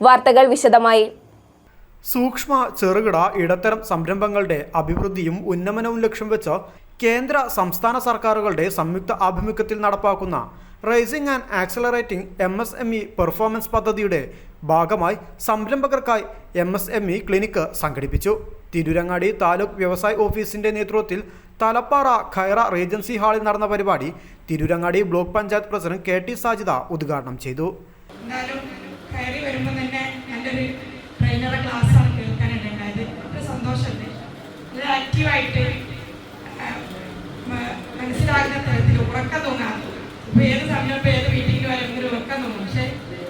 വാർത്തകൾ വിശദമായി. സൂക്ഷ്മ ചെറുകിട ഇടത്തരം സംരംഭങ്ങളുടെ അഭിവൃദ്ധിയും ഉന്നമനവും ലക്ഷ്യം വെച്ച് കേന്ദ്ര സംസ്ഥാന സർക്കാരുകളുടെ സംയുക്ത ആഭിമുഖ്യത്തിൽ നടപ്പാക്കുന്ന raising and accelerating M S M E performance പദ്ധതിയുടെ ഭാഗമായി സംരംഭകർക്കായി M S M E clinic സംഘടിപ്പിച്ചു. തിരൂരങ്ങാടി താലൂക്ക് വ്യവസായ ഓഫീസിന്റെ നേതൃത്വത്തിൽ തലപ്പാറ ഖൈറ റേജൻസി ഹാളിൽ നടന്ന പരിപാടി Tirurangadi block panchayat president K T Sajitha ഉദ്ഘാടനം ചെയ്തു എന്നാലും കയറി വരുമ്പോൾ തന്നെ നല്ലൊരു ട്രെയിനറുടെ ക്ലാസ്സാണ് ഉണ്ടായത് ഒക്കെ സന്തോഷമുണ്ട് വളരെ ആക്റ്റീവായിട്ട് മനസ്സിലാകുന്ന തരത്തിൽ ഉറക്കം തോന്നാറ് ഇപ്പൊ ഏത് സമയം ഇപ്പൊ ഏത് മീറ്റിംഗ് വരുമ്പോൾ ഉറക്കം തോന്നും. പക്ഷേ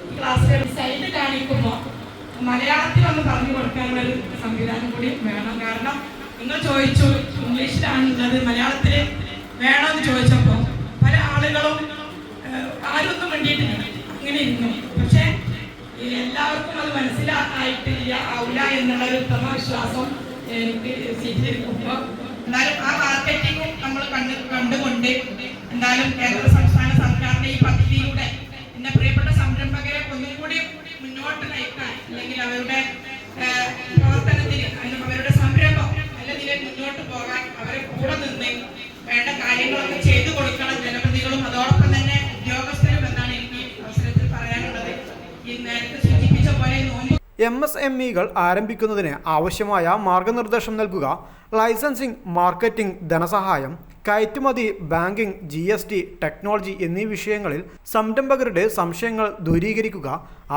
ഈ ക്ലാസ്സിൽ സൈഡ് കാണിക്കുമ്പോൾ മലയാളത്തിൽ ഒന്ന് പറഞ്ഞു കൊടുക്കാനുള്ള ഒരു സംവിധാനം കൂടി വേണം. കാരണം നിങ്ങൾ ചോദിച്ചു ഇംഗ്ലീഷിലാണുള്ളത് മലയാളത്തിൽ വേണമെന്ന് ചോദിച്ചപ്പോൾ പല ആളുകളും ആരൊന്നും വേണ്ടിയിട്ടില്ല അങ്ങനെ ഇരുന്നു. പക്ഷേ എല്ലാവർക്കും അത് മനസ്സിലാക്കായിട്ടില്ല. ആവില്ല എന്നുള്ള ഒരു ഉത്തമ വിശ്വാസം എനിക്ക് സ്വീകരിക്കുമ്പോൾ എന്നാലും ആ മാർക്കറ്റിംഗും നമ്മൾ കണ്ട് കണ്ടുകൊണ്ട് എന്തായാലും കേന്ദ്ര സംസ്ഥാന സർക്കാരിന്റെ ഈ പദ്ധതിയിലൂടെ എന്റെ പ്രിയപ്പെട്ട സംരംഭകരെ ഒന്നും കൂടി മുന്നോട്ട് നയിക്കാൻ അല്ലെങ്കിൽ അവരുടെ പ്രവർത്തനത്തിന് അല്ലെങ്കിൽ അവരുടെ സംരംഭം നല്ല നിലയിൽ മുന്നോട്ട് പോകാൻ അവരെ കൂടെ നിന്ന് വേണ്ട കാര്യങ്ങളൊക്കെ ചെയ്തു കൊടുക്കണം. എം എസ് എം ഇകൾ ആരംഭിക്കുന്നതിന് ആവശ്യമായ മാർഗനിർദ്ദേശം നൽകുക ലൈസൻസിംഗ് മാർക്കറ്റിംഗ് ധനസഹായം കയറ്റുമതി banking G S T technology എന്നീ വിഷയങ്ങളിൽ സംരംഭകരുടെ സംശയങ്ങൾ ദൂരീകരിക്കുക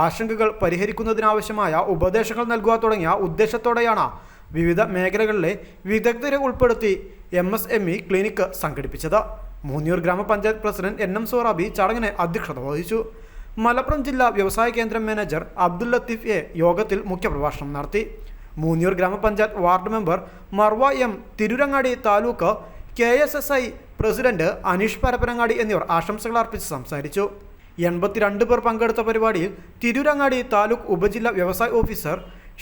ആശങ്കകൾ പരിഹരിക്കുന്നതിനാവശ്യമായ ഉപദേശങ്ങൾ നൽകുക തുടങ്ങിയ ഉദ്ദേശത്തോടെയാണ് വിവിധ മേഖലകളിലെ വിദഗ്ധരെ ഉൾപ്പെടുത്തി M S M E clinic സംഘടിപ്പിച്ചത്. മൂന്നിയൂർ ഗ്രാമപഞ്ചായത്ത് പ്രസിഡന്റ് എൻ എം സോറാബി ചടങ്ങിന് അധ്യക്ഷത വഹിച്ചു. മലപ്പുറം ജില്ലാ വ്യവസായ കേന്ദ്രം മാനേജർ അബ്ദുൽ ലത്തീഫ് എ യോഗത്തിൽ മുഖ്യപ്രഭാഷണം നടത്തി. മൂന്നിയൂർ ഗ്രാമപഞ്ചായത്ത് ward member Marva M Tirurangadi taluk K S S I president Aneesh Parappanangadi എന്നിവർ ആശംസകൾ അർപ്പിച്ച് സംസാരിച്ചു. എൺപത്തിരണ്ട് പേർ പങ്കെടുത്ത പരിപാടിയിൽ തിരുരങ്ങാടി താലൂക്ക് ഉപജില്ലാ വ്യവസായ ഓഫീസർ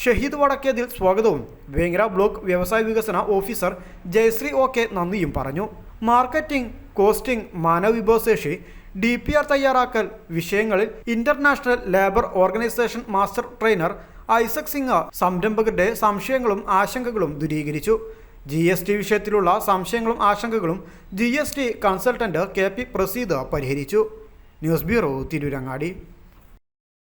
ഷഹീദ് വടക്കേതിൽ സ്വാഗതവും വേങ്ങര ബ്ലോക്ക് വ്യവസായ വികസന ഓഫീസർ ജയശ്രീ ഒ കെ നന്ദിയും പറഞ്ഞു. മാർക്കറ്റിംഗ് കോസ്റ്റിംഗ് മാനവ വിഭവശേഷി ഡി പി ആർ തയ്യാറാക്കൽ. വിഷയങ്ങളിൽ International Labour Organisation master trainer Isaac Singh സംരംഭകരുടെ സംശയങ്ങളും ആശങ്കകളും ദൂരീകരിച്ചു. ജി എസ് ടി വിഷയത്തിലുള്ള സംശയങ്ങളും ആശങ്കകളും G S T consultant K P Praseed പരിഹരിച്ചു. News bureau Tirurangadi.